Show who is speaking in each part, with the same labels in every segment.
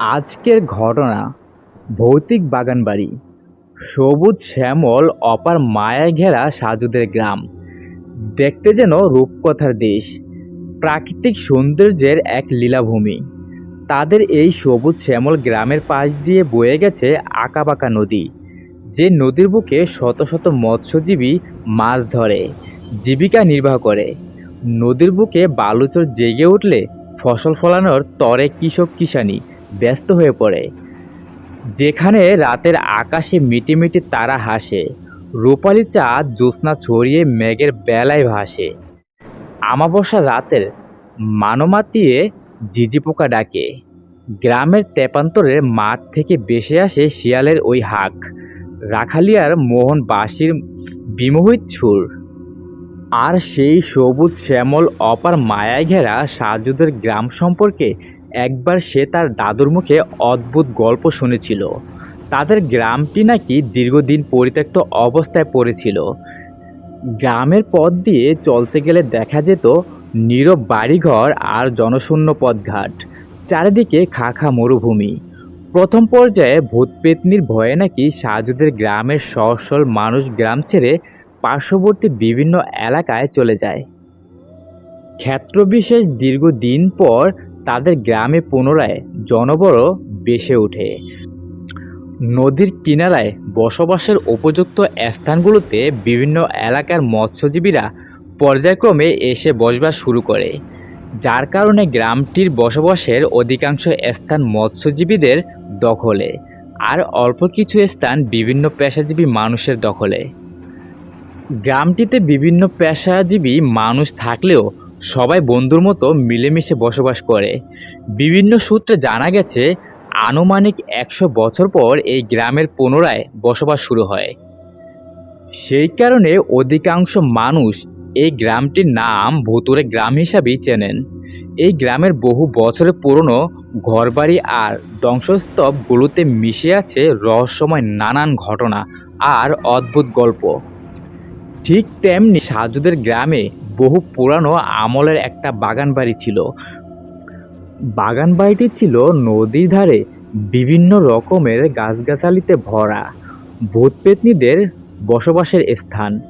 Speaker 1: আজকের ঘটনা, ভৌতিক বাগানবাড়ি সবুজ শ্যামল অপার মায়া ঘেরা সাজুদের গ্রাম। দেখতে যেন রূপকথার দেশ, প্রাকৃতিক সৌন্দর্যের এক লীলাভূমি। তাদের এই সবুজ শ্যামল গ্রামের পাশ দিয়ে বয়ে গেছে আঁকাবাঁকা নদী, যে নদীর বুকে শত শত মৎস্যজীবী মাছ ধরে, জীবিকা নির্বাহ করে। নদীর বুকে বালুচর জেগে উঠলে ফসল ফলানোর তরে কৃষক কিষানি ব্যস্ত হয়ে পড়ে। যেখানে রাতের আকাশে মিটিমিটি তারা হাসে, রূপালি চাঁদ জ্যোৎস্না ছড়িয়ে মেঘের বেলায় ভাসে। আমাবস্যা রাতের মানমাতিয়ে ঝিঝি পোকা ডাকে। গ্রামের তেপান্তরের মাঠ থেকে বেসে আসে শিয়ালের ওই হাক, রাখালিয়ার মোহন বাঁশির বিমোহিত সুর। আর সেই সবুজ শ্যামল অপার মায়ায় ঘেরা সাজুদের গ্রাম সম্পর্কে একবার সে তার দাদুর মুখে অদ্ভুত গল্প শুনেছিল। তাদের গ্রামটি নাকি দীর্ঘদিন পরিত্যক্ত অবস্থায় পড়েছিল। গ্রামের পথ দিয়ে চলতে গেলে দেখা যেত নীরব বাড়িঘর আর জনশূন্য পথঘাট, চারিদিকে খা খা মরুভূমি। প্রথম পর্যায়ে ভূতপেতনির ভয়ে নাকি সাজুদের গ্রামের সহসল মানুষ গ্রাম ছেড়ে পার্শ্ববর্তী বিভিন্ন এলাকায় চলে যায়। ক্ষেত্রবিশেষ দীর্ঘদিন পর তাদের গ্রামে পুনরায় জনবড় বেসে ওঠে। নদীর কিনারায় বসবাসের উপযুক্ত স্থানগুলোতে বিভিন্ন এলাকার মৎস্যজীবীরা পর্যায়ক্রমে এসে বসবাস শুরু করে, যার কারণে গ্রামটির বসবাসের অধিকাংশ স্থান মৎস্যজীবীদের দখলে, আর অল্প কিছু স্থান বিভিন্ন পেশাজীবী মানুষের দখলে। গ্রামটিতে বিভিন্ন পেশাজীবী মানুষ থাকলেও সবাই বন্ধুর মতো মিলেমিশে বসবাস করে। বিভিন্ন সূত্রে জানা গেছে, আনুমানিক একশো বছর পর এই গ্রামের পুনরায় বসবাস শুরু হয়। সেই কারণে অধিকাংশ মানুষ এই গ্রামটির নাম ভুতুরে গ্রাম হিসাবেই চেনেন। এই গ্রামের বহু বছরের পুরনো ঘরবাড়ি আর ধ্বংসস্তূপগুলোতে মিশে আছে রহস্যময় নানান ঘটনা আর অদ্ভুত গল্প। ঠিক তেমনি সাজুদের গ্রামে বহু পুরানো আমলের একটা বাগান বাড়ি ছিল। বাগান বাড়িটি ছিল নদীর ধারে বিভিন্ন রকমের গাছগাছালিতে ভরা। ভূতপেতনিদের বসবাসের স্থান।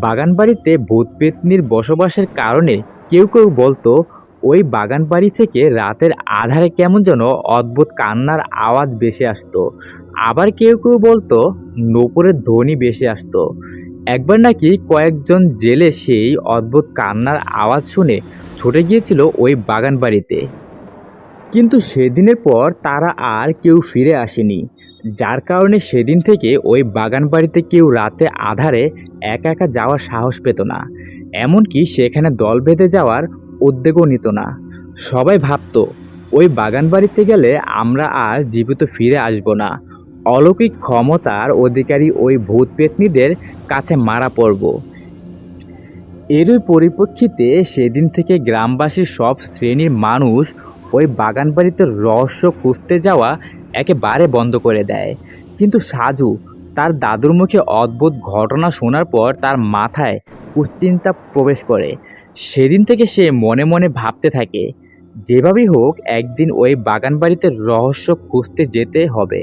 Speaker 1: বাগান বাড়িতে ভূতপেতনির বসবাসের কারণে কেউ কেউ বলতো, ওই বাগান বাড়ি থেকে রাতের আধারে কেমন যেন অদ্ভুত কান্নার আওয়াজ ভেসে আসতো। আবার কেউ কেউ বলতো, নূপুরের ধ্বনি ভেসে আসতো। একবার নাকি কয়েকজন জেলে সেই অদ্ভুত কান্নার আওয়াজ শুনে ছুটে গিয়েছিল ওই বাগান বাড়িতে কিন্তু সেদিনের পর তারা আর কেউ ফিরে আসেনি। যার কারণে সেদিন থেকে ওই বাগান বাড়িতে কেউ রাতে আধারে একা একা যাওয়ার সাহস পেত না। এমনকি সেখানে দল বেঁধে যাওয়ার উদ্যোগও নিত না। সবাই ভাবতো, ওই বাগান বাড়িতে গেলে আমরা আর জীবিত ফিরে আসব না। অলৌকিক ক্ষমতার অধিকারী ওই ভূত পেতনিদের কাছে মারা পড়ব। এরই পরিপ্রেক্ষিতে সেদিন থেকে গ্রামবাসীর সব শ্রেণির মানুষ ওই বাগান বাড়িতে রহস্য খুঁজতে যাওয়া একেবারে বন্ধ করে দেয়। কিন্তু সাজু, তার দাদুর মুখে অদ্ভুত ঘটনা শোনার পর তার মাথায় কুশ্চিন্তা প্রবেশ করে। সেদিন থেকে সে মনে মনে ভাবতে থাকে, যেভাবেই হোক, একদিন ওই বাগান বাড়িতে রহস্য খুঁজতে যেতে হবে।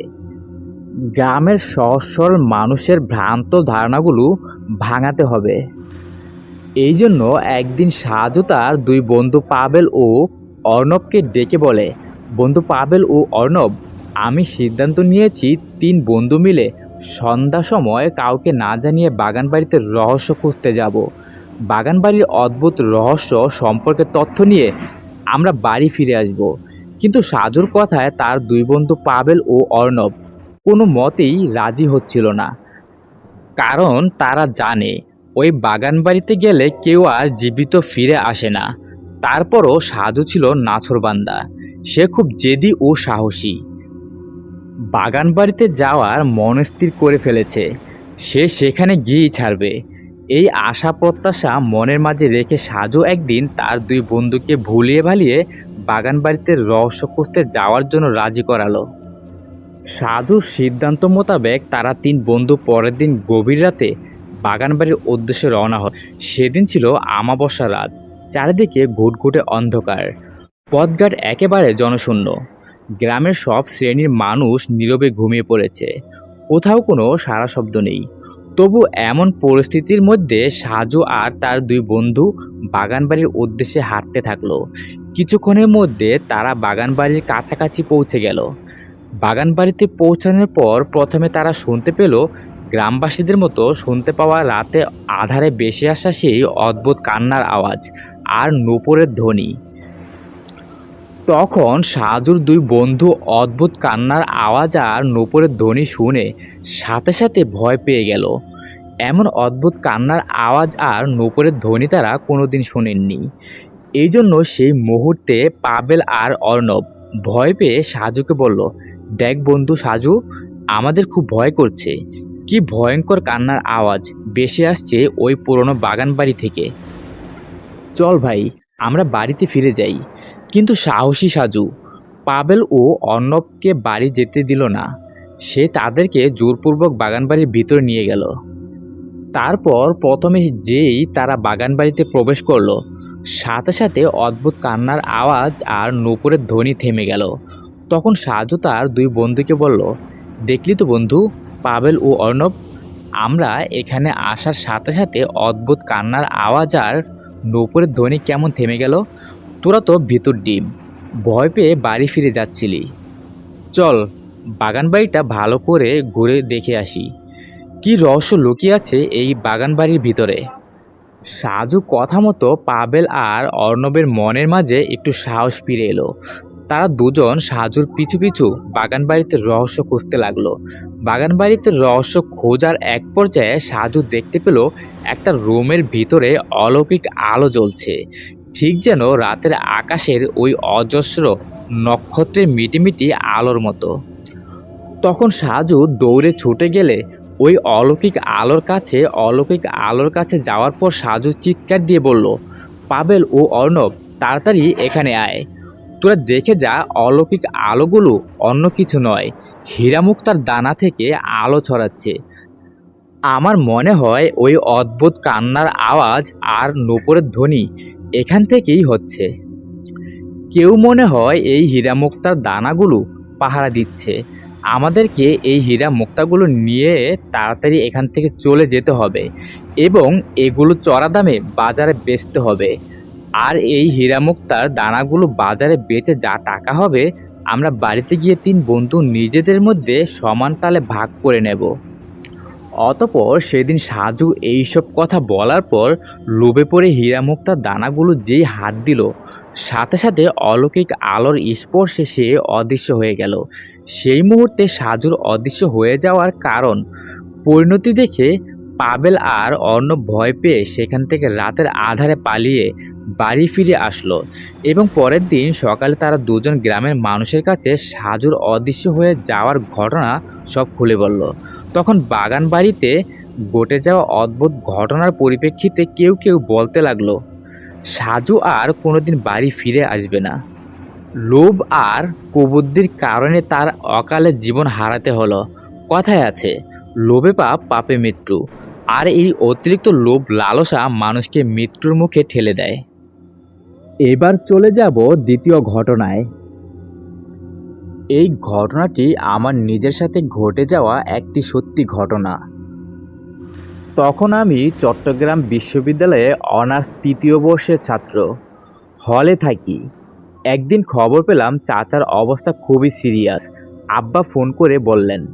Speaker 1: গ্রামের সহজ সরল মানুষের ভ্রান্ত ধারণাগুলো ভাঙাতে হবে। এই জন্য একদিন সাজু তার দুই বন্ধু পাবেল ও অর্ণবকে ডেকে বলে, বন্ধু পাবেল ও অর্ণব, আমি সিদ্ধান্ত নিয়েছি তিন বন্ধু মিলে সন্ধ্যা সময় কাউকে না জানিয়ে বাগান বাড়িতে রহস্য খুঁজতে যাব। বাগান বাড়ির অদ্ভুত রহস্য সম্পর্কে তথ্য নিয়ে আমরা বাড়ি ফিরে আসব। কিন্তু সাজুর কথায় তার দুই বন্ধু পাবেল ও অর্ণব কোনো মতেই রাজি হচ্ছিল না। কারণ তারা জানে, ওই বাগান বাড়িতে গেলে কেউ আর জীবিত ফিরে আসে না। তারপরও সাধু ছিল নাছরবান্দা সে খুব জেদি ও সাহসী। বাগান বাড়িতে যাওয়ার মনস্থির করে ফেলেছে। সে সেখানে গিয়েই ছাড়বে। এই আশা প্রত্যাশা মনের মাঝে রেখে সাজু একদিন তার দুই বন্ধুকে ভুলিয়ে ভালিয়ে বাগান বাড়িতে রহস্য খুঁজতে যাওয়ার জন্য রাজি করালো। সাধুর সিদ্ধান্ত মোতাবেক তারা তিন বন্ধু পরের দিন গভীর রাতে বাগানবাড়ির উদ্দেশ্যে রওনা হয়। সেদিন ছিল আমাবস্যা রাত। চারিদিকে ঘুটঘুটে অন্ধকার। পথঘাট একেবারে জনশূন্য। গ্রামের সব শ্রেণির মানুষ নীরবে ঘুমিয়ে পড়েছে। কোথাও কোনো সারা শব্দ নেই। তবু এমন পরিস্থিতির মধ্যে সাজু আর তার দুই বন্ধু বাগানবাড়ির উদ্দেশ্যে হাঁটতে থাকল। কিছুক্ষণের মধ্যে তারা বাগানবাড়ির কাছাকাছি পৌঁছে গেল। বাগানবাড়িতে পৌঁছানোর পর প্রথমে তারা শুনতে পেল গ্রামবাসীদের মতো শুনতে পাওয়া রাতে আধারে বেশি আসা সেই অদ্ভুত কান্নার আওয়াজ আর নূপুরের ধ্বনি। তখন সাজুর দুই বন্ধু অদ্ভুত কান্নার আওয়াজ আর নূপুরের ধ্বনি শুনে সাথে সাথে ভয় পেয়ে গেল। এমন অদ্ভুত কান্নার আওয়াজ আর নূপুরের ধ্বনি তারা কোনোদিন শোনেননি। এই জন্য সেই মুহূর্তে পাবেল আর অর্ণব ভয় পেয়ে সাজুকে বলল দেখ বন্ধু সাজু, আমাদের খুব ভয় করছে। কি ভয়ঙ্কর কান্নার আওয়াজ বেশি আসছে ওই পুরনো বাগান বাড়ি থেকে। চল ভাই, আমরা বাড়িতে ফিরে যাই। কিন্তু সাহসী সাজু, পাবেল ও অর্ণবকে বাড়ি যেতে দিল না। সে তাদেরকে জোরপূর্বক বাগানবাড়ির ভিতরে নিয়ে গেল। তারপর প্রথমে যেই তারা বাগানবাড়িতে প্রবেশ করল, সাথে সাথে অদ্ভুত কান্নার আওয়াজ আর নূপুরের ধ্বনি থেমে গেল। তখন সাজু তার দুই বন্ধুকে বলল, দেখলি তো বন্ধু, পাবেল ও অর্ণব, আমরা এখানে আসার সাথে সাথে অদ্ভুত কান্নার আওয়াজ আর নূপুরের ধ্বনি কেমন থেমে গেল? তোরা তো ভিতর ডিম, ভয় পেয়ে বাড়ি ফিরে যাচ্ছিলি। চল, বাগান বাড়িটা ভালো করে ঘুরে দেখে আসি। কি রহস্য লুকিয়ে আছে এই বাগান বাড়ির ভিতরে? সাজু কথা মতো পাবেল আর অর্ণবের মনের মাঝে একটু সাহস ফিরে এলো। তারা দুজন সাজুর পিছু পিছু বাগান বাড়িতে রহস্য খুঁজতে লাগল। বাগান বাড়িতে রহস্য খোঁজার এক পর্যায়ে সাজু দেখতে পেল একটা রুমের ভিতরে অলৌকিক আলো জ্বলছে। ঠিক যেন রাতের আকাশের ওই অজস্র নক্ষত্রের মিটিমিটি আলোর মতো। তখন সাজু দৌড়ে ছুটে গেলে ওই অলৌকিক আলোর কাছে, অলৌকিক আলোর কাছে যাওয়ার পর সাজু চিৎকার দিয়ে বলল, পাবেল ও অর্ণব, তাড়াতাড়ি এখানে আয়। তোরা দেখে যা, অলৌকিক আলোগুলো অন্য কিছু নয়। হীরামুক্তার দানা থেকে আলো ছড়াচ্ছে। আমার মনে হয় ওই অদ্ভুত কান্নার আওয়াজ আর নূপুরের ধ্বনি এখান থেকেই হচ্ছে। কেউ মনে হয় এই হীরামুক্তার দানাগুলো পাহারা দিচ্ছে। আমাদেরকে এই হীরা মুক্তাগুলো নিয়ে তাড়াতাড়ি এখান থেকে চলে যেতে হবে এবং এগুলো চড়া দামে বাজারে বেচতে হবে। আর এই হীরা মুক্তার দানাগুলো বাজারে বেচে যা টাকা হবে, আমরা বাড়িতে গিয়ে তিন বন্ধু নিজেদের মধ্যে সমান তালে ভাগ করে নেব। অতপর সেদিন সাজু এইসব কথা বলার পর লোভে পড়ে হীরা মুক্তার দানাগুলো যেই হাত দিল, সাথে সাথে অলৌকিক আলোর স্পর্শে সে অদৃশ্য হয়ে গেল। সেই মুহূর্তে সাজুর অদৃশ্য হয়ে যাওয়ার কারণ, পরিণতি দেখে পাবেল আর অর্ণব ভয় পেয়ে সেখান থেকে রাতের আধারে পালিয়ে বাড়ি ফিরে আসলো এবং পরের দিন সকালে তারা দুজন গ্রামের মানুষের কাছে সাজুর অদৃশ্য হয়ে যাওয়ার ঘটনা সব খুলে বলল। তখন বাগান বাড়িতে ঘটে যাওয়া অদ্ভুত ঘটনার পরিপ্রেক্ষিতে কেউ কেউ বলতে লাগল, সাজু আর কোনোদিন বাড়ি ফিরে আসবে না। লোভ আর কুবুদ্ধির কারণে তার অকালে জীবন হারাতে হলো। কথায় আছে, লোভে পাপ, পাপে মৃত্যু। আর এই অতিরিক্ত লোভ লালসা মানুষকে মৃত্যুর মুখে ঠেলে দেয়। এবার চলে যাব দ্বিতীয় ঘটনায়। এই ঘটনাটি আমার নিজের সাথে ঘটে যাওয়া একটি সত্যি ঘটনা। তখন আমি চট্টগ্রাম বিশ্ববিদ্যালয়ে অনার্স তৃতীয় বর্ষের ছাত্র। হলে থাকি। একদিন খবর পেলাম চাচার অবস্থা খুবই সিরিয়াস। আব্বা ফোন করে বললেন,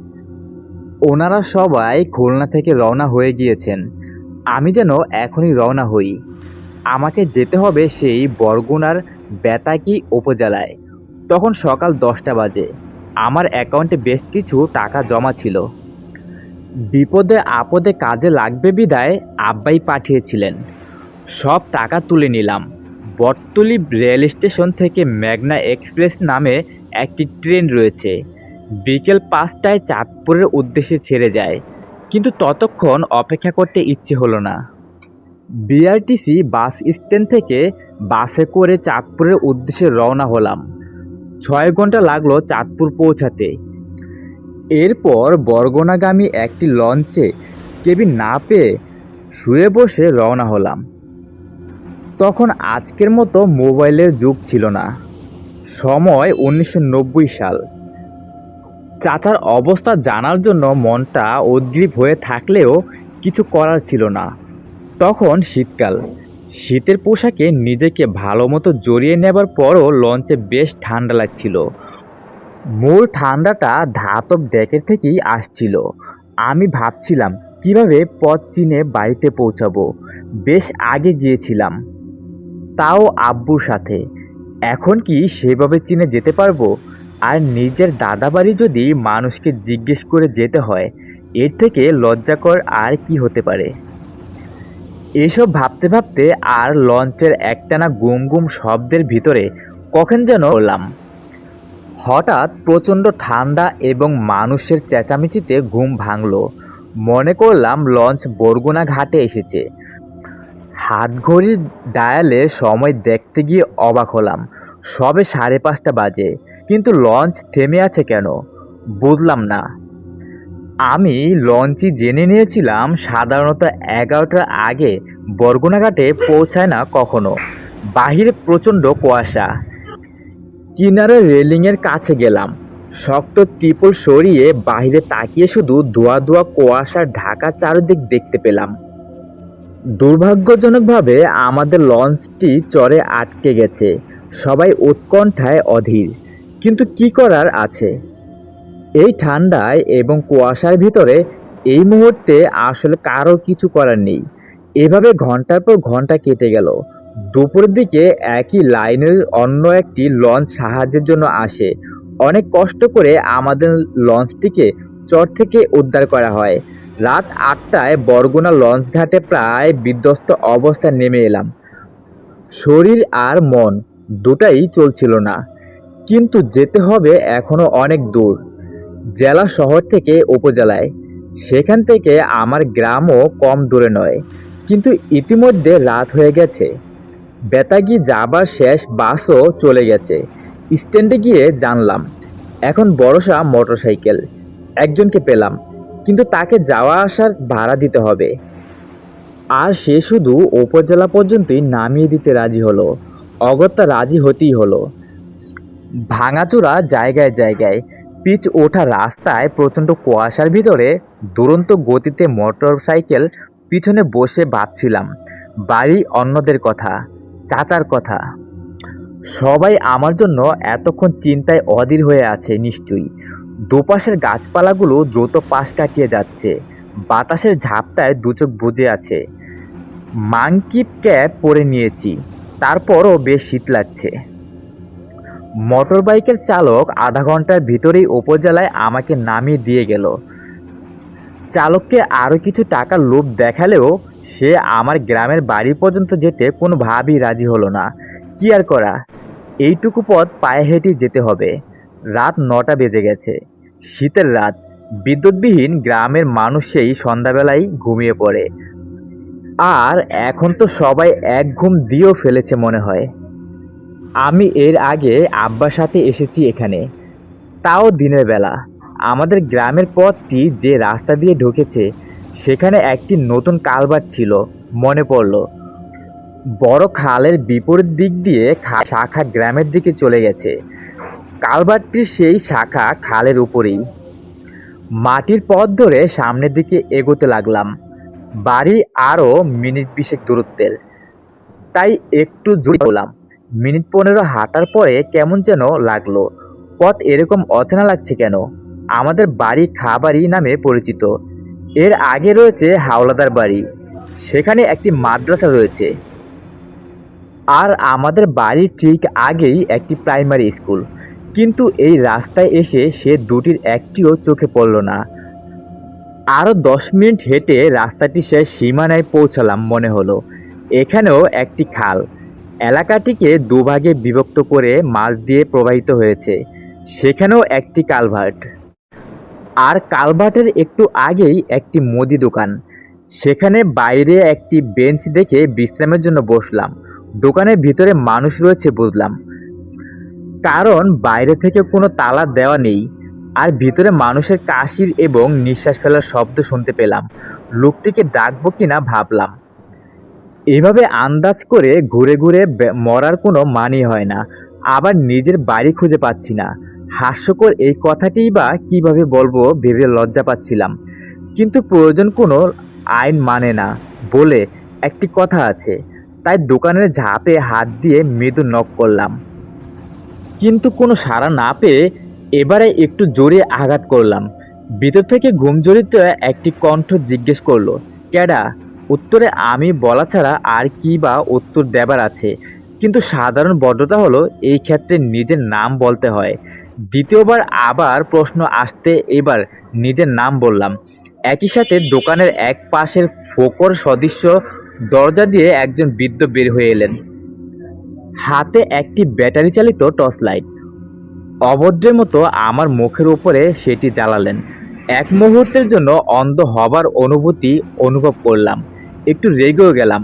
Speaker 1: ওনারা সবাই খুলনা থেকে রওনা হয়ে গিয়েছেন। আমি যেন এখনই রওনা হই। আমাকে যেতে হবে সেই বরগুনার বেতাকি উপজেলায়। তখন সকাল দশটা বাজে। আমার অ্যাকাউন্টে বেশ কিছু টাকা জমা ছিল। বিপদে আপদে কাজে লাগবে বিদায় আব্বাই পাঠিয়েছিলেন। সব টাকা তুলে নিলাম। বটতলি রেল স্টেশন থেকে মেঘনা এক্সপ্রেস নামে একটি ট্রেন রয়েছে। বিকেল পাঁচটায় চাঁদপুরের উদ্দেশ্যে ছেড়ে যায়। কিন্তু ততক্ষণ অপেক্ষা করতে ইচ্ছে হলো না। বিআরটিসি বাস স্ট্যান্ড থেকে বাসে করে চাঁদপুরের উদ্দেশ্যে রওনা হলাম। ছয় ঘণ্টা লাগল চাঁদপুর পৌঁছাতে। এরপর বরগোনাগামী একটি লঞ্চে কেবিন না পেয়ে শুয়ে বসে রওনা হলাম। তখন আজকের মতো মোবাইলের যুগ ছিল না। সময় উনিশশো নব্বই সাল। চাচার অবস্থা জানার জন্য মনটা উদ্গ্রীব হয়ে থাকলেও কিছু করার ছিল না। তখন শীতকাল। শীতের পোশাকে নিজেকে ভালো মতো জড়িয়ে নেবার পরও লঞ্চে বেশ ঠান্ডা লাগছিল। মূল ঠান্ডাটা ধাতব ডেকের থেকেই আসছিল। আমি ভাবছিলাম, কীভাবে পথ চিনে বাড়িতে পৌঁছাবো? বেশ আগে গিয়েছিলাম। তাও আব্বুর সাথে। এখন কি সেভাবে চিনে যেতে পারব? আর নিজের দাদা বাড়ি যদি মানুষকে জিজ্ঞেস করে যেতে হয়, এর থেকে লজ্জাকর আর কি হতে পারে? এসব ভাবতে ভাবতে আর লঞ্চের একটানা গুম গুম শব্দের ভিতরে কখন যেন হলাম হঠাৎ প্রচণ্ড ঠান্ডা এবং মানুষের চেঁচামেচিতে ঘুম ভাঙলো। মনে করলাম লঞ্চ বরগুনা ঘাটে এসেছে। হাত ঘড়ির ডায়ালে সময় দেখতে গিয়ে অবাক হলাম। সবে সাড়ে পাঁচটা বাজে, কিন্তু লঞ্চ থেমে আছে কেন? বুঝলাম না। আমি লঞ্চই জেনে নিয়েছিলাম সাধারণত এগারোটার আগে বরগুনাঘাটে পৌঁছায় না কখনো। বাহিরে প্রচণ্ড কুয়াশা। কিনারে রেলিংয়ের কাছে গেলাম। শক্ত টিপল সরিয়ে বাইরে তাকিয়ে শুধু ধোয়া ধোয়া কুয়াশার ঢাকা চারিদিক দেখতে পেলাম। দুর্ভাগ্যজনকভাবে আমাদের লঞ্চটি চরে আটকে গেছে। সবাই উৎকণ্ঠায় অধীর। কিন্তু কি করার আছে? এই ঠান্ডায় এবং কুয়াশার ভিতরে এই মুহূর্তে আসলে কারও কিছু করার নেই। এভাবে ঘণ্টার পর ঘণ্টা কেটে গেল। দুপুরের দিকে একই লাইনের অন্য একটি লঞ্চ সাহায্যের জন্য আসে। অনেক কষ্ট করে আমাদের লঞ্চটিকে চর থেকে উদ্ধার করা হয়। রাত আটটায় বরগুনা লঞ্চ ঘাটে প্রায় বিধ্বস্ত অবস্থায় নেমে এলাম। শরীর আর মন দুটাই চলছিল না। কিন্তু যেতে হবে এখনও অনেক দূর। জেলা শহর থেকে উপজেলায়। সেখান থেকে আমার গ্রামও কম দূরে নয়, কিন্তু ইতিমধ্যে রাত হয়ে গেছে। বেতাগি যাবার শেষ বাসও চলে গেছে। স্ট্যান্ডে গিয়ে জানলাম, এখন বড়সা মোটরসাইকেল, একজনকে পেলাম, কিন্তু তাকে যাওয়া আসার ভাড়া দিতে হবে। আর সে শুধু উপজেলা পর্যন্তই নামিয়ে দিতে রাজি হলো, অগত্যা রাজি হতেই হলো। ভাঙাচোরা জায়গায় জায়গায় পিচ ওঠা রাস্তায় প্রচণ্ড কুয়াশার ভিতরে দুরন্ত গতিতে মোটর সাইকেল পিছনে বসে ভাবছিলাম, বাড়ি অন্যদের কথা, চাচার কথা। সবাই আমার জন্য এতক্ষণ চিন্তায় অধীর হয়ে আছে নিশ্চয়ই। দুপাশের গাছপালাগুলো দ্রুত পাশ কাটিয়ে যাচ্ছে, বাতাসের ঝাপটায় দুচোখ বুজে আছে। মাংকিপ ক্যাপ পরে নিয়েছি, তারপরও বেশ শীত লাগছে। মোটর বাইকের চালক আধা ঘণ্টার ভিতরেই উপজেলায় আমাকে নামিয়ে দিয়ে গেল। চালককে আরও কিছু টাকার লোভ দেখালেও সে আমার গ্রামের বাড়ি পর্যন্ত যেতে কোনোভাবেই রাজি হলো না। কি আর করা? এইটুকু পথ পায়ে হেঁটে যেতে হবে। রাত নটা বেজে গেছে। শীতের রাত। বিদ্যুৎবিহীন গ্রামের মানুষ সেই সন্ধ্যাবেলায় ঘুমিয়ে পড়ে। আর এখন তো সবাই এক ঘুম দিয়েও ফেলেছে মনে হয়। আমি এর আগে আব্বার সাথে এসেছি এখানে। তাও দিনের বেলা। আমাদের গ্রামের পথটি যে রাস্তা দিয়ে ঢুকেছে, সেখানে একটি নতুন কালবার ছিল, মনে পড়ল। বড় খালের বিপরীত দিক দিয়ে শাখা গ্রামের দিকে চলে গেছে। কালভার্টটির সেই শাখা খালের উপরেই। মাটির পথ ধরে সামনের দিকে এগোতে লাগলাম। বাড়ি আরও মিনিট বিশেক দূরত্বের। তাই একটু জোরে হলাম মিনিট পনেরো হাঁটার পরে কেমন যেন লাগল। পথ এরকম অচেনা লাগছে কেন? আমাদের বাড়ি খাবারই নামে পরিচিত। এর আগে রয়েছে হাওলাদার বাড়ি। সেখানে একটি মাদ্রাসা রয়েছে। আর আমাদের বাড়ির ঠিক আগেই একটি প্রাইমারি স্কুল। কিন্তু এই রাস্তায় এসে সে দুটির একটিও চোখে পড়ল না। আরও দশ মিনিট হেঁটে রাস্তাটি শেষ সীমানায় পৌঁছালাম মনে হলো। এখানেও একটি খাল। এলাকাটিকে দুভাগে বিভক্ত করে মাছ দিয়ে প্রবাহিত হয়েছে। সেখানেও একটি কালভার্ট। আর কালভার্টের একটু আগেই একটি মুদি দোকান। সেখানে বাইরে একটি বেঞ্চ দেখে বিশ্রামের জন্য বসলাম। দোকানের ভিতরে মানুষ রয়েছে বুঝলাম। কারণ বাইরে থেকে কোনো তালা দেওয়া নেই। আর ভিতরে মানুষের কাশির এবং নিঃশ্বাস ফেলার শব্দ শুনতে পেলাম। লোকটিকে ডাকবো কিনা ভাবলাম। এভাবে আন্দাজ করে ঘুরে ঘুরে মরার কোনো মানি হয় না। আবার নিজের বাড়ি খুঁজে পাচ্ছি না। হাস্যকর এই কথাটিই বা কীভাবে বলব ভেবে লজ্জা পাচ্ছিলাম। কিন্তু প্রয়োজন কোনো আইন মানে না বলে একটি কথা আছে। তাই দোকানের ঝাঁপে হাত দিয়ে মৃদু নক করলাম। কিন্তু কোনো সাড়া না পেয়ে এবারে একটু জোরে আঘাত করলাম। ভিতর থেকে ঘুম জড়িত একটি কণ্ঠ জিজ্ঞেস করল ক্যাডা উত্তরে আমি বলা ছাড়া আর কি বা উত্তর দেবার আছে। কিন্তু সাধারণ বদ্ধতা হলো এই ক্ষেত্রে নিজের নাম বলতে হয়। দ্বিতীয়বার আবার প্রশ্ন আসতে এবার নিজের নাম বললাম। একই সাথে দোকানের এক পাশের ফোকর সদৃশ্য দরজা দিয়ে একজন বৃদ্ধ বের হয়ে এলেন। হাতে একটি ব্যাটারি চালিত টর্চ লাইট। অভদ্রের মতো আমার মুখের উপরে সেটি জ্বালালেন। এক মুহূর্তের জন্য অন্ধ হবার অনুভূতি অনুভব করলাম। একটু রেগেও গেলাম।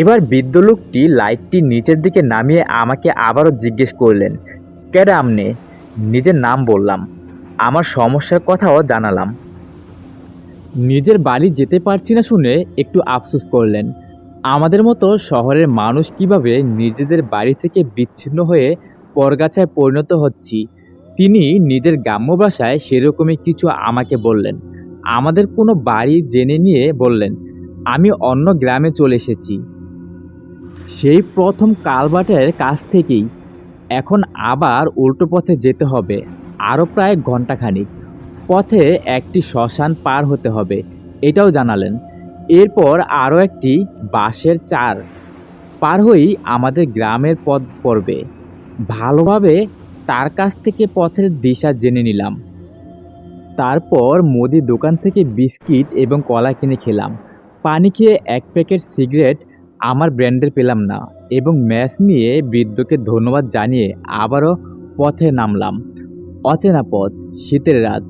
Speaker 1: এবার বৃদ্ধ লোকটি লাইটটি নিচের দিকে নামিয়ে আমাকে আবারও জিজ্ঞেস করলেন কেডা আমনে নিজের নাম বললাম, আমার সমস্যার কথাও জানালাম। নিজের বাড়ি যেতে পারছি না শুনে একটু আফসোস করলেন। আমাদের মতো শহরের মানুষ কীভাবে নিজেদের বাড়ি থেকে বিচ্ছিন্ন হয়ে পরগাছায় পরিণত হচ্ছি, তিনি নিজের গ্রাম্য ভাষায় সেরকমই কিছু আমাকে বললেন। আমাদের কোনো বাড়ি জেনে নিয়ে বললেন আমি অন্য গ্রামে চলে এসেছি। সেই প্রথম কালবাটের কাছ থেকেই এখন আবার উল্টো পথে যেতে হবে, আরও প্রায় ঘন্টাখানিক পথে একটি শ্মশান পার হতে হবে, এটাও জানালেন। এরপর আরও একটি বাঁশের চার পার হয়েই আমাদের গ্রামের পথ পড়বে। ভালোভাবে তার কাছ থেকে পথের দিশা জেনে নিলাম। তারপর মুদি দোকান থেকে বিস্কিট এবং কলা কিনে খেলাম। পানি খেয়ে এক প্যাকেট সিগারেট আমার ব্র্যান্ডের পেলাম না এবং ম্যাচ নিয়ে বৃদ্ধকে ধন্যবাদ জানিয়ে আবারও পথে নামলাম। অচেনা পথ, শীতের রাত।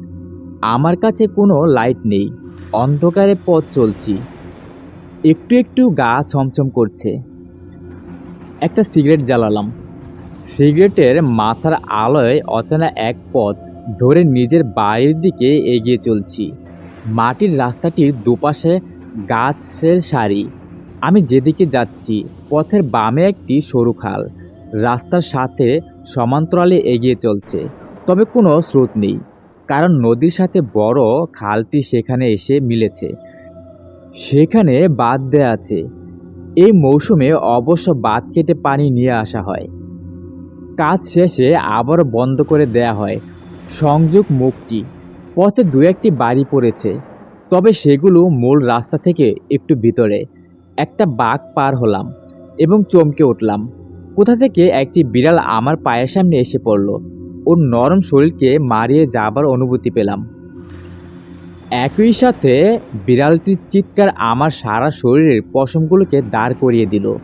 Speaker 1: আমার কাছে কোনো লাইট নেই। অন্ধকারে পথ চলছি। একটু একটু গা ছমছম করছে। একটা সিগারেট জ্বালালাম। সিগারেটের মাথার আলোয় অচেনা এক পথ ধরে নিজের বাড়ির দিকে এগিয়ে চলছি। মাটির রাস্তাটির দুপাশে গাছের সারি। আমি যেদিকে যাচ্ছি, পথের বামে একটি সরু খাল। রাস্তার সাথে সমান্তরালে এগিয়ে চলছে। তবে কোনো স্রোত নেই, কারণ নদীর সাথে বড় খালটি সেখানে এসে মিলেছে। সেখানে বাঁধ দেয়া আছে। এই মৌসুমে অবশ্য বাঁধ কেটে পানি নিয়ে আসা হয়। কাজ শেষে আবারও বন্ধ করে দেয়া হয়। সংযোগ মুক্তি। পথে দু একটি বাড়ি পড়েছে। তবে সেগুলো মূল রাস্তা থেকে একটু ভিতরে। একটা বাঘ পার হলাম এবং চমকে উঠলাম। কোথা থেকে একটি বিড়াল আমার পায়ের সামনে এসে পড়ল। ওর নরম শরীরকে মারিয়ে যাবার অনুভূতি পেলাম। একই সাথে বিড়ালটির চিৎকার আমার সারা শরীরের পশমগুলোকে দাঁড় করিয়ে দিল।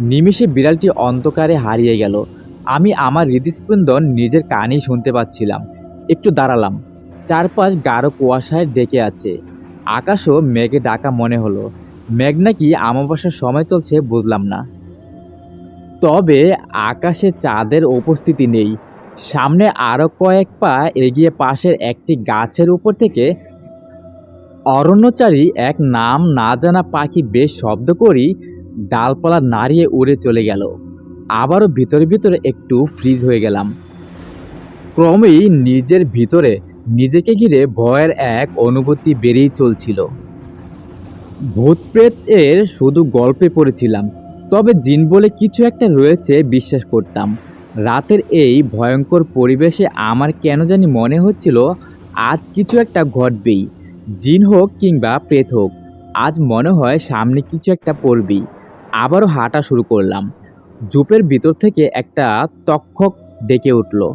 Speaker 1: নিমিষে বিড়ালটি অন্ধকারে হারিয়ে গেল। আমি আমার হৃদস্পন্দন নিজের কানেই শুনতে পাচ্ছিলাম। একটু দাঁড়ালাম। চারপাশ গাঢ় কুয়াশায় ডেকে আছে। আকাশও মেঘে ডাকা মনে হলো। মেঘ নাকি আমাবাসার সময় চলছে বুঝলাম না। তবে আকাশে চাঁদের উপস্থিতি নেই। সামনে আরও কয়েক পা এগিয়ে পাশের একটি গাছের উপর থেকে অরণ্যচারী এক নাম না জানা পাখি বেশ শব্দ করি ডালপালা নাড়িয়ে উড়ে চলে গেল। আবারও ভিতরে ভিতরে একটু ফ্রিজ হয়ে গেলাম। ক্রমেই নিজের ভিতরে নিজেকে ঘিরে ভয়ের এক অনুভূতি বেড়েই চলছিল। ভূত প্রেত এর শুধু গল্পে পড়েছিলাম, তবে জিন বলে কিছু একটা রয়েছে বিশ্বাস করতাম। রাতের এই ভয়ঙ্কর পরিবেশে আমার কেন জানি মনে হচ্ছিল, আজ কিছু একটা ঘটবেই। জিন হোক কিংবা প্রেত হোক, আজ মনে হয় সামনে কিছু একটা পড়বেই। আবারও হাঁটা শুরু করলাম। জুপের ভিতর থেকে একটা তক্ষক ডেকে উঠল।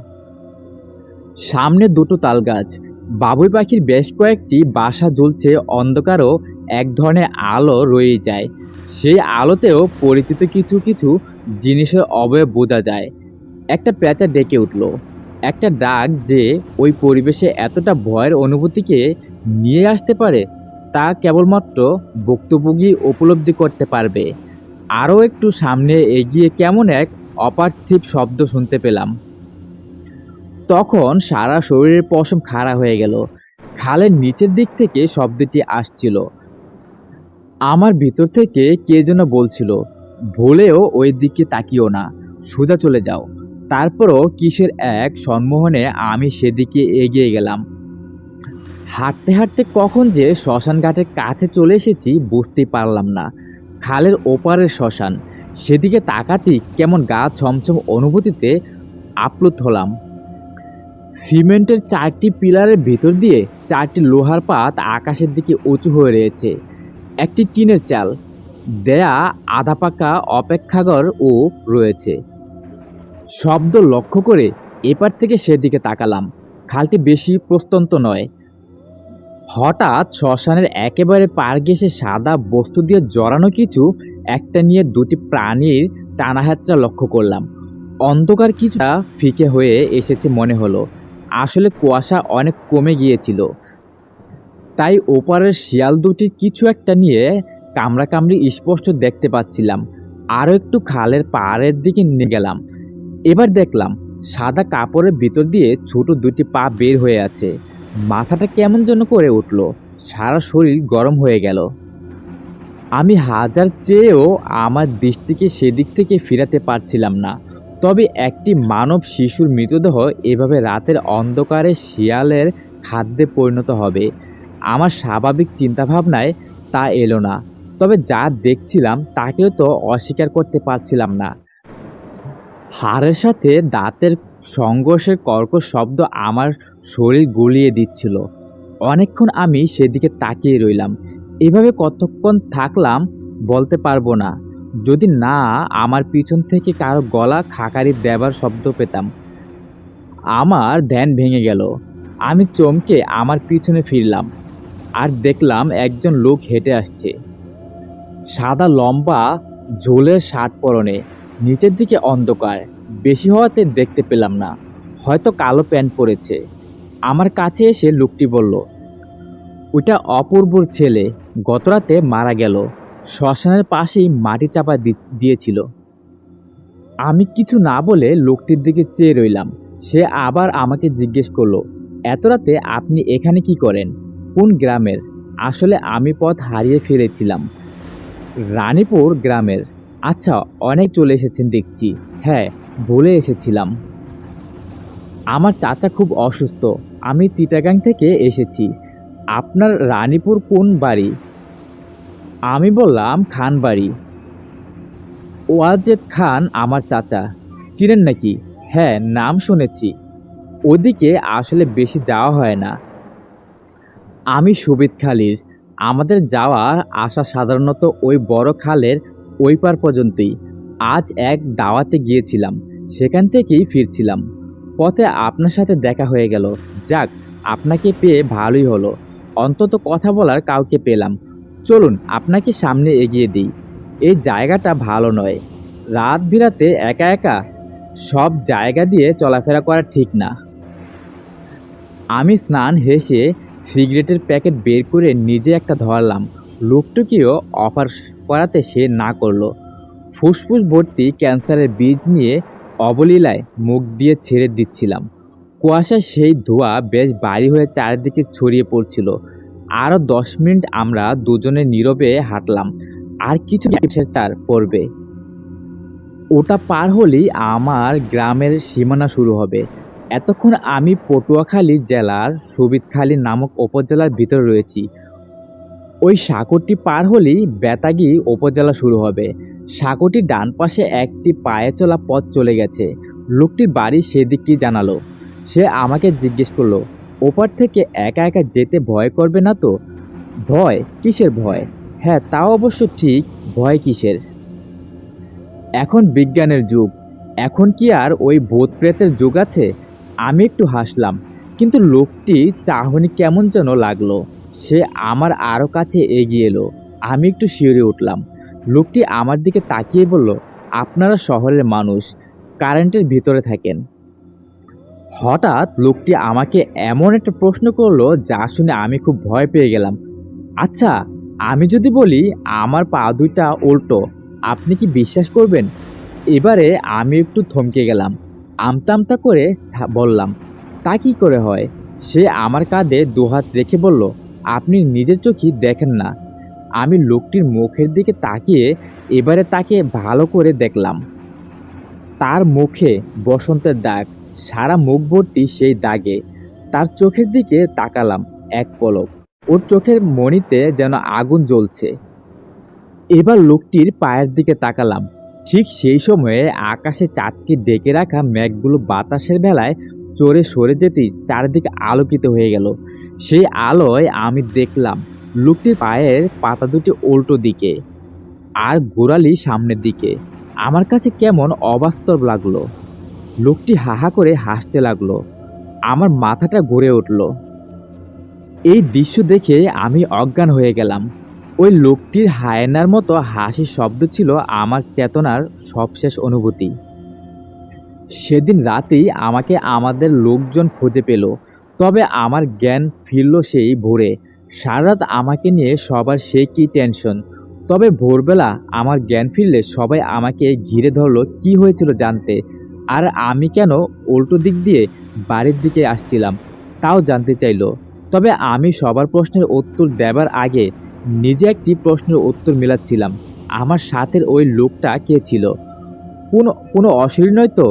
Speaker 1: সামনে দুটো তাল গাছ বাবুই পাখির বেশ কয়েকটি বাসা জ্বলছে, অন্ধকারও এক ধরনের আলো রয়েই যায়। সেই আলোতেও পরিচিত কিছু কিছু জিনিসের অবয়ব বোঝা যায়। একটা পেঁচা ডেকে উঠল। একটা ডাক যে ওই পরিবেশে এতটা ভয়ের অনুভূতিকে নিয়ে আসতে পারে, তা কেবলমাত্র ভুক্তভোগী উপলব্ধি করতে পারবে। আরও একটু সামনে এগিয়ে কেমন এক অপার্থিব শব্দ শুনতে পেলাম। তখন সারা শরীরের পশম খাড়া হয়ে গেল। খালের নিচের দিক থেকে শব্দটি আসছিল। আমার ভিতর থেকে কে যেন বলছিল, ভুলেও ওই দিকে তাকিও না, সোজা চলে যাও। তারপরও কিসের এক সম্মোহনে আমি সেদিকে এগিয়ে গেলাম। হাঁটতে হাঁটতে কখন যে শ্মশান ঘাটের কাছে চলে এসেছি বুঝতেই পারলাম না। খালের ওপারের শ্মশান, সেদিকে তাকাতেই কেমন গা ছমছম অনুভূতিতে আপ্লুত হলাম। সিমেন্টের চারটি পিলারের ভেতর দিয়ে চারটি লোহার পাত আকাশের দিকে উঁচু হয়ে রয়েছে। একটি টিনের চাল, দেয়া আধা পাকা অপেক্ষাগর ও রয়েছে। শব্দ লক্ষ্য করে এপার থেকে সেদিকে তাকালাম। খালটি বেশি প্রস্তন্ত নয়। হঠাৎ শ্মশানের একেবারে পার ঘেসে সাদা বস্তু দিয়ে জড়ানো কিছু, একটা নিয়ে দুটি প্রাণীর টানা হ্যাচড়া লক্ষ্য করলাম। অন্ধকার কিছুটা ফিকে হয়ে এসেছে মনে হলো। আসলে কুয়াশা অনেক কমে গিয়েছিল। তাই ওপারের শিয়াল দুটি কিছু একটা নিয়ে কামড়াকামড়ি স্পষ্ট দেখতে পাচ্ছিলাম। আরও একটু খালের পাড়ের দিকে নিয়ে গেলাম। এবার দেখলাম, সাদা কাপড়ের ভিতর দিয়ে ছোট দুটি পা বের হয়ে আছে। মাথাটা কেমন যেন করে উঠল। সারা শরীর গরম হয়ে গেল। আমি হাজার চেয়েও আমার দৃষ্টিকে সেদিক থেকে ফিরাতে পারছিলাম না। তবে একটি মানব শিশুর মৃতদেহ এভাবে রাতের অন্ধকারে শিয়ালের খাদ্যে পরিণত হবে। আমার স্বাভাবিক চিন্তাভাবনায় তা এলো না। তবে যা দেখছিলাম, তাকেও তো অস্বীকার করতে পারছিলাম না। হাড়ের সাথে দাঁতের সংঘর্ষের কর্কশ শব্দ আমার শরীর গুলিয়ে দিচ্ছিল। অনেকক্ষণ আমি সেদিকে তাকিয়ে রইলাম। এভাবে কতক্ষণ থাকলাম বলতে পারব না। যদি না, আমার পিছন থেকে কারও গলা খাকারি দেবার শব্দ পেতাম। আমার ধ্যান ভেঙে গেল। আমি চমকে আমার পিছনে ফিরলাম আর দেখলাম একজন লোক হেঁটে আসছে। সাদা লম্বা ঝোলের শার্ট পরনে, নিচের দিকে অন্ধকার, বেশি হওয়াতে দেখতে পেলাম না। হয়তো কালো প্যান্ট পরেছে। আমার কাছে এসে লোকটি বলল ওটা অপূর্বর ছেলে, গতরাতে মারা গেল। শ্মশানের পাশেই মাটি চাপা দিয়েছিল। আমি কিছু না বলে লোকটির দিকে চেয়ে রইলাম। সে আবার আমাকে জিজ্ঞেস করল, এত রাতে আপনি এখানে কি করেন? কোন গ্রামের? আসলে আমি পথ হারিয়ে ফিরেছিলাম রানীপুর গ্রামের। আচ্ছা অনেক চলে এসেছেন দেখছি। হ্যাঁ ভুলে এসেছিলাম। আমার চাচা খুব অসুস্থ। আমি চিটাগাং থেকে এসেছি। আপনার রানীপুর কোন বাড়ি? আমি বললাম, খান বাড়ি। ওয়াজেদ খান আমার চাচা। চিনেন নাকি? হ্যাঁ নাম শুনেছি। ওদিকে আসলে বেশি যাওয়া হয় না। আমি সুবিদ খালির। আমাদের যাওয়া আসা সাধারণত ওই বড় খালের ওই পার পর্যন্তই। আজ এক দাওয়াতে গিয়েছিলাম। সেখান থেকেই ফিরছিলাম। পথে আপনার সাথে দেখা হয়ে গেল। যাক, আপনাকে পেয়ে ভালোই হলো। অন্তত কথা বলার কাউকে পেলাম। চলুন আপনাকে সামনে এগিয়ে দিই। এই জায়গাটা ভালো নয়। রাত বিরাতে একা একা সব জায়গা দিয়ে চলাফেরা করা ঠিক না। আমি স্নান হেসে সিগারেটের প্যাকেট বের করে নিজে একটা ধরলাম। লোকটুকিও অফার করাতে সে না করল। ফুসফুস ভর্তি ক্যান্সারের বীজ নিয়ে অবলীলায় মুখ দিয়ে ছেড়ে দিচ্ছিলাম। কুয়াশায় সেই ধোঁয়া বেশ বাড়ি হয়ে চারিদিকে ছড়িয়ে পড়ছিল। আরও দশ মিনিট আমরা দুজনে নীরবে হাঁটলাম। আর কিছু চার পড়বে। ওটা পার হলেই আমার গ্রামের সীমানা শুরু হবে। এতক্ষণ আমি পটুয়াখালী জেলার সুবিদখালী নামক উপজেলার ভিতরে রয়েছি। ওই সাঁকরটি পার হলেই বেতাগি উপজেলা শুরু হবে। সাঁকরটির ডান পাশে একটি পায়ে চলা পথ চলে গেছে। লোকটির বাড়ি সেদিক কি জানালো। সে আমাকে জিজ্ঞেস করল ওপার থেকে একা একা যেতে ভয় করবে না তো? ভয়? কিসের ভয়? হ্যাঁ তাও অবশ্য ঠিক, ভয় কিসের? এখন বিজ্ঞানের যুগ। এখন কি আর ওই ভূত প্রেতের যুগ আছে? আমি একটু হাসলাম, কিন্তু লোকটি চাহনি কেমন যেন লাগল। সে আমার আরও কাছে এগিয়ে এলো। আমি একটু শিউরে উঠলাম। লোকটি আমার দিকে তাকিয়ে বলল, আপনারা শহরের মানুষ, কারেন্টের ভিতরে থাকেন। হঠাৎ লোকটি আমাকে এমন একটা প্রশ্ন করল যা শুনে আমি খুব ভয় পেয়ে গেলাম। আচ্ছা আমি যদি বলি আমার পা দুইটা উল্টো, আপনি কি বিশ্বাস করবেন? এবারে আমি একটু থমকে গেলাম, আমতা আমতা করে বললাম, তা কি করে হয়? সে আমার কাঁধে দুহাত রেখে বলল, আপনি নিজের চোখই দেখেন না। আমি লোকটির মুখের দিকে তাকিয়ে এবারে তাকে ভালো করে দেখলাম। তার মুখে বসন্তের দাগ সারা মুখ ভর্তি সেই দাগে তার চোখের দিকে তাকালাম এক পলক। ওর চোখের মণিতে যেন আগুন জ্বলছে। এবার লোকটির পায়ের দিকে তাকালাম। ঠিক সেই সময়ে আকাশে চাঁদকে ডেকে রাখা মেঘগুলো বাতাসের বেলায় চড়ে সরে যেতেই চারিদিকে আলোকিত হয়ে গেল। সেই আলোয় আমি দেখলাম লোকটির পায়ের পাতা দুটি উল্টো দিকে আর গোড়ালি সামনের দিকে। আমার কাছে কেমন অবাস্তব লাগল। লোকটি হাহা করে হাসতে লাগল। আমার মাথাটা ঘুরে উঠল। এই দৃশ্য দেখে আমি অজ্ঞান হয়ে গেলাম। ওই লোকটির হায়নার মতো হাসির শব্দ ছিল আমার চেতনার সবশেষ অনুভূতি। সেদিন রাতেই আমাকে আমাদের লোকজন খুঁজে পেল, তবে আমার জ্ঞান ফিরল সেই ভোরে। সারা রাত আমাকে নিয়ে সবার সে কি টেনশন, তবে ভোরবেলা আমার জ্ঞান ফিরলে সবাই আমাকে ঘিরে ধরলো, কি হয়েছিল জানতে। আর আমি কেন উল্টো দিক দিয়ে বাড়ির দিকে আসছিলাম, তাও জানতে চাইল। তবে আমি সবার প্রশ্নের উত্তর দেবার আগে নিজে একটি প্রশ্নের উত্তর মেলাচ্ছিলাম। আমার সাথের ওই লোকটা কে ছিল? কোনো কোনো অশরীর নয় তো?